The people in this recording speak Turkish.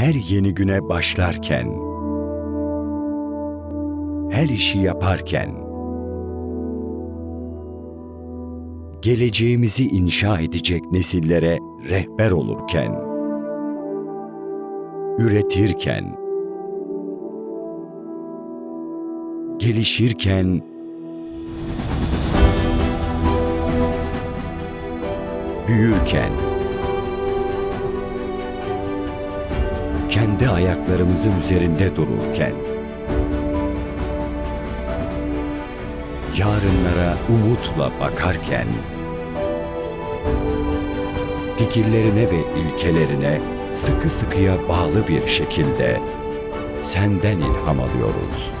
her yeni güne başlarken, her işi yaparken, geleceğimizi inşa edecek nesillere rehber olurken, üretirken, gelişirken, büyürken, kendi ayaklarımızın üzerinde dururken, yarınlara umutla bakarken, fikirlerine ve ilkelerine sıkı sıkıya bağlı bir şekilde senden ilham alıyoruz.